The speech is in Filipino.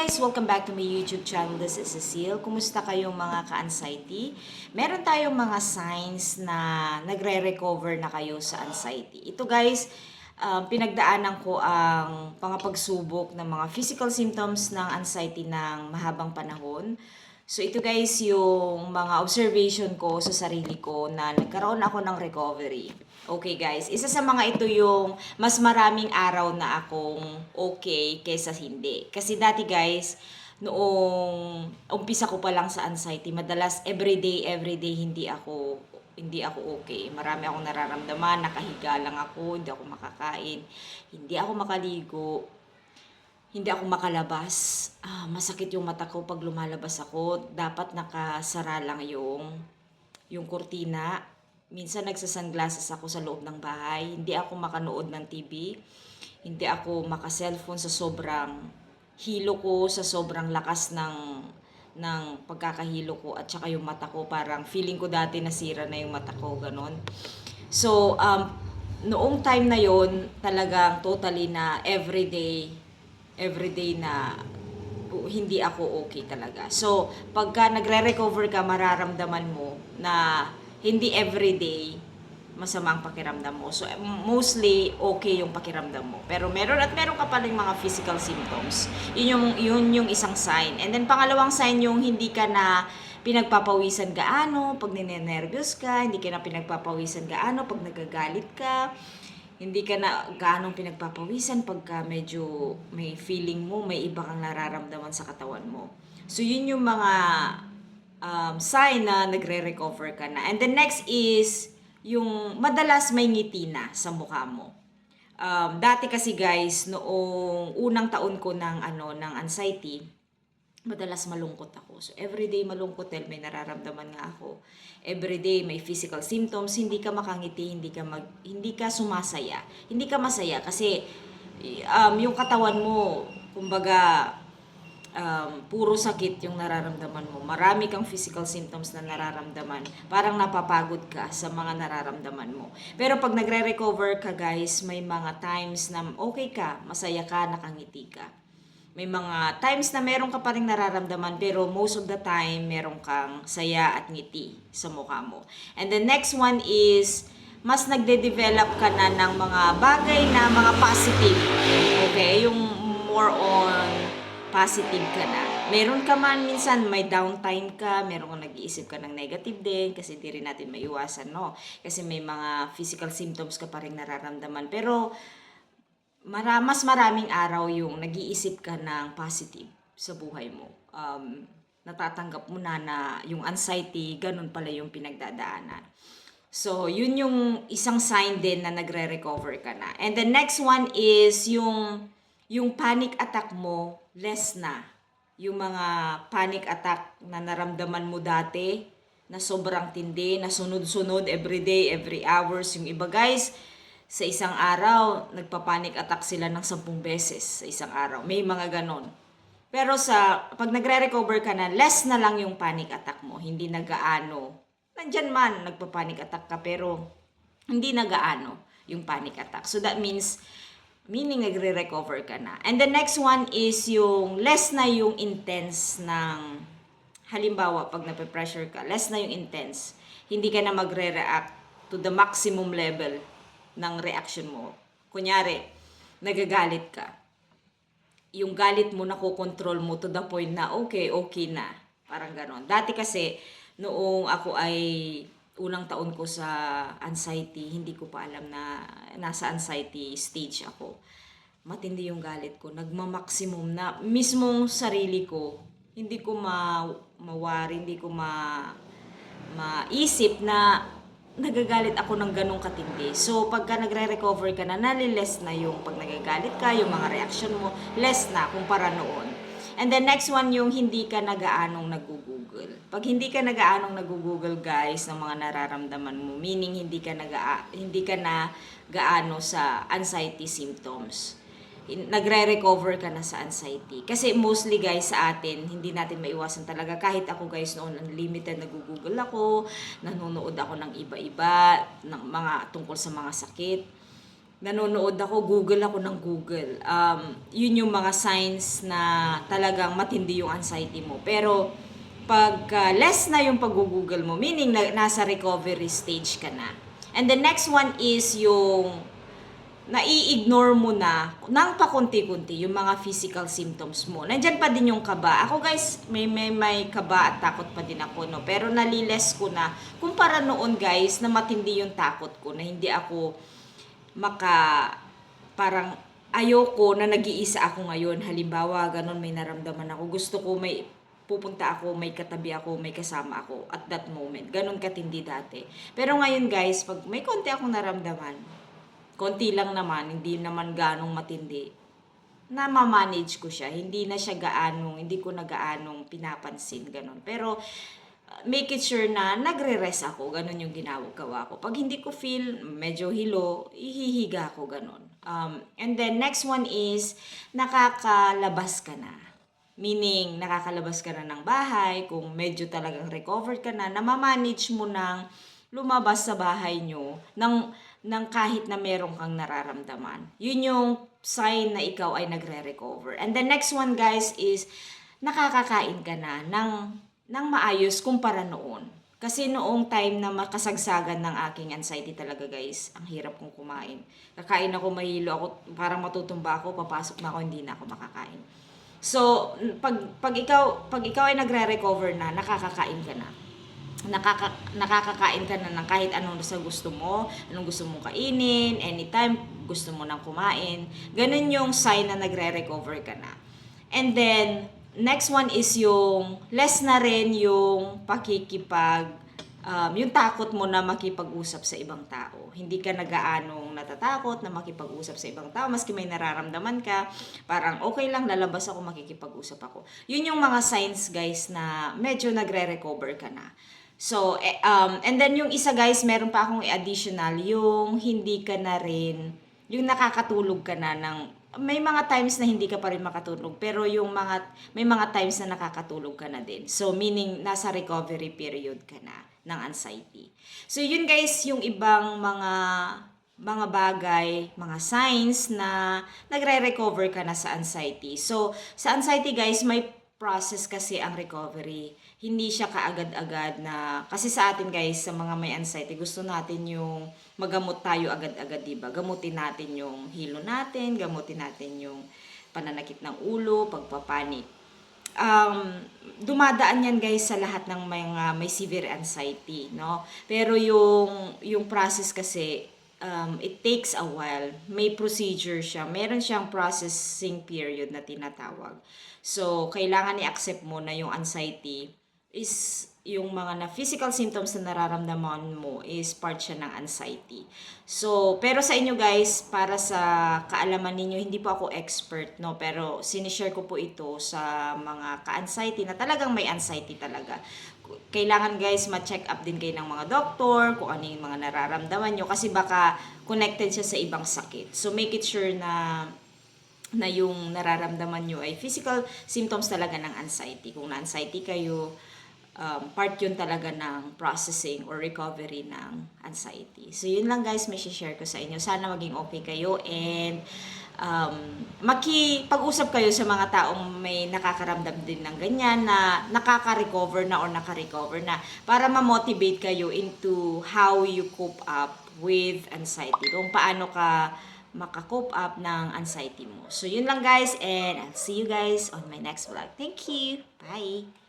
guys! Welcome back to my YouTube channel. This is Cecile. Kumusta kayong mga ka-anxiety? Meron tayong mga signs na nagre-recover na kayo sa anxiety. Ito guys, um, pinagdaanan ko ang pangapagsubok ng mga physical symptoms ng anxiety ng mahabang panahon. So ito guys yung mga observation ko sa sarili ko na nagkaroon ako ng recovery. Okay guys, isa sa mga ito yung mas maraming araw na akong okay kaysa hindi. Kasi dati guys, noong umpisa ko pa lang sa anxiety, madalas everyday, everyday hindi ako hindi ako okay. Marami akong nararamdaman, nakahiga lang ako, hindi ako makakain, hindi ako makaligo, hindi ako makalabas. Ah, masakit yung mata ko pag lumalabas ako. Dapat nakasara lang yung yung kurtina. Minsan nagsasunglasses ako sa loob ng bahay. Hindi ako makanood ng TV. Hindi ako maka-cellphone sa sobrang hilo ko, sa sobrang lakas ng ng pagkakahilo ko at saka yung mata ko parang feeling ko dati nasira na yung mata ko ganon. So um noong time na yon talagang totally na everyday everyday na hindi ako okay talaga. So, pagka nagre-recover ka, mararamdaman mo na hindi everyday masama ang pakiramdam mo. So, mostly okay yung pakiramdam mo. Pero meron at meron ka pa rin mga physical symptoms. Yun yung, yun yung isang sign. And then, pangalawang sign yung hindi ka na pinagpapawisan gaano pag ninenervyos ka, hindi ka na pinagpapawisan gaano pag nagagalit ka, hindi ka na gaanong pinagpapawisan pagka medyo may feeling mo, may iba kang nararamdaman sa katawan mo. So, yun yung mga um, sign na nagre-recover ka na. And the next is, yung madalas may ngiti na sa mukha mo. Um, dati kasi guys, noong unang taon ko ng, ano, ng anxiety, madalas malungkot ako. So, everyday malungkot dahil may nararamdaman nga ako. Everyday may physical symptoms, hindi ka makangiti, hindi ka, mag, hindi ka sumasaya. Hindi ka masaya kasi um, yung katawan mo, kumbaga, um, puro sakit yung nararamdaman mo. Marami kang physical symptoms na nararamdaman. Parang napapagod ka sa mga nararamdaman mo. Pero pag nagre-recover ka guys, may mga times na okay ka, masaya ka, nakangiti ka. May mga times na meron ka pa rin nararamdaman pero most of the time meron kang saya at ngiti sa mukha mo. And the next one is mas nagde-develop ka na ng mga bagay na mga positive. Okay? Yung more on positive ka na. Meron ka man minsan may downtime ka, meron kang nag-iisip ka ng negative din kasi di rin natin maiwasan, no? Kasi may mga physical symptoms ka pa rin nararamdaman. Pero mara, mas maraming araw yung nag-iisip ka ng positive sa buhay mo. Um, natatanggap mo na na yung anxiety, ganun pala yung pinagdadaanan. So, yun yung isang sign din na nagre-recover ka na. And the next one is yung yung panic attack mo less na. Yung mga panic attack na naramdaman mo dati na sobrang tindi, na sunod-sunod every day, every hours. Yung iba guys, sa isang araw, nagpa-panic attack sila ng sampung beses sa isang araw. May mga ganon. Pero sa, pag nagre-recover ka na, less na lang yung panic attack mo. Hindi na gaano. Nandyan man, nagpa-panic attack ka, pero hindi na gaano yung panic attack. So that means, meaning nagre-recover ka na. And the next one is yung less na yung intense ng, halimbawa, pag nape-pressure ka, less na yung intense. Hindi ka na magre-react to the maximum level ng reaction mo. Kunyari, nagagalit ka. Yung galit mo nakokontrol mo to the point na okay, okay na. Parang ganon. Dati kasi, noong ako ay unang taon ko sa anxiety, hindi ko pa alam na nasa anxiety stage ako. Matindi yung galit ko. Nagma-maximum na mismong sarili ko, hindi ko ma mawari, hindi ko ma maisip na nagagalit ako ng ganong katindi. So, pagka nagre-recover ka na, naliless na yung pag nagagalit ka, yung mga reaction mo, less na kumpara noon. And then next one yung hindi ka nagaanong nag-google. Pag hindi ka nagaanong nag-google guys ng mga nararamdaman mo, meaning hindi ka naga hindi ka na gaano sa anxiety symptoms. Nagre-recover ka na sa anxiety. Kasi mostly guys sa atin, hindi natin maiwasan talaga. Kahit ako guys noon, unlimited nag-google ako, nanonood ako ng iba-iba, ng mga tungkol sa mga sakit nanonood ako, Google ako ng Google. Um, yun yung mga signs na talagang matindi yung anxiety mo. Pero pag uh, less na yung pag-google mo, meaning na, nasa recovery stage ka na. And the next one is yung nai-ignore mo na ng pakunti-kunti yung mga physical symptoms mo. Nandyan pa din yung kaba. Ako guys, may, may, may kaba at takot pa din ako, no? Pero naliles ko na, kumpara noon guys, na matindi yung takot ko, na hindi ako maka, parang ayoko na nag-iisa ako ngayon. Halimbawa, ganun may naramdaman ako. Gusto ko may pupunta ako, may katabi ako, may kasama ako at that moment. Ganun katindi dati. Pero ngayon guys, pag may konti akong naramdaman, konti lang naman, hindi naman ganong matindi, na ma-manage ko siya. Hindi na siya gaanong, hindi ko na gaanong pinapansin, ganun. Pero, make it sure na nagre-rest ako, ganun yung ginagawa ko. Pag hindi ko feel medyo hilo, ihihiga ako, ganun. Um, and then, next one is, nakakalabas ka na. Meaning, nakakalabas ka na ng bahay, kung medyo talagang recovered ka na, na ma-manage mo ng lumabas sa bahay nyo ng, ng kahit na meron kang nararamdaman. Yun yung sign na ikaw ay nagre-recover. And the next one guys is nakakakain ka na ng, ng maayos kumpara noon. Kasi noong time na makasagsagan ng aking anxiety talaga guys, ang hirap kong kumain. Kakain ako, mahilo ako, parang matutumba ako, papasok na ako, hindi na ako makakain. So, pag, pag, ikaw, pag ikaw ay nagre-recover na, nakakakain ka na nakaka, nakakakain ka na ng kahit anong sa gusto mo, anong gusto mong kainin, anytime gusto mo nang kumain. Ganun yung sign na nagre-recover ka na. And then, next one is yung less na rin yung pakikipag, um, yung takot mo na makipag-usap sa ibang tao. Hindi ka nagaanong natatakot na makipag-usap sa ibang tao, maski may nararamdaman ka, parang okay lang, lalabas ako, makikipag-usap ako. Yun yung mga signs, guys, na medyo nagre-recover ka na. So, eh, um, and then yung isa guys, meron pa akong additional, yung hindi ka na rin, yung nakakatulog ka na ng, may mga times na hindi ka pa rin makatulog, pero yung mga, may mga times na nakakatulog ka na din. So, meaning, nasa recovery period ka na ng anxiety. So, yun guys, yung ibang mga mga bagay, mga signs na nagre-recover ka na sa anxiety. So, sa anxiety guys, may process kasi ang recovery. Hindi siya kaagad-agad na, kasi sa atin guys, sa mga may anxiety, gusto natin yung magamot tayo agad-agad, diba? Gamutin natin yung hilo natin, gamutin natin yung pananakit ng ulo, pagpapanik. Um, dumadaan yan guys sa lahat ng mga may severe anxiety, no? Pero yung, yung process kasi, um, it takes a while. May procedure siya. Meron siyang processing period na tinatawag. So, kailangan i-accept mo na yung anxiety is yung mga na physical symptoms na nararamdaman mo is part siya ng anxiety. So, pero sa inyo guys, para sa kaalaman ninyo, hindi po ako expert, no? Pero sinishare ko po ito sa mga ka-anxiety na talagang may anxiety talaga. Kailangan guys, ma-check up din kayo ng mga doktor, kung ano yung mga nararamdaman nyo, kasi baka connected siya sa ibang sakit. So, make it sure na na yung nararamdaman nyo ay physical symptoms talaga ng anxiety. Kung na-anxiety kayo, um, part yun talaga ng processing or recovery ng anxiety. So, yun lang guys, may share ko sa inyo. Sana maging okay kayo and um, makipag-usap kayo sa mga taong may nakakaramdam din ng ganyan na nakaka-recover na or naka-recover na para ma-motivate kayo into how you cope up with anxiety. Kung paano ka makakope up ng anxiety mo. So, yun lang guys and I'll see you guys on my next vlog. Thank you! Bye!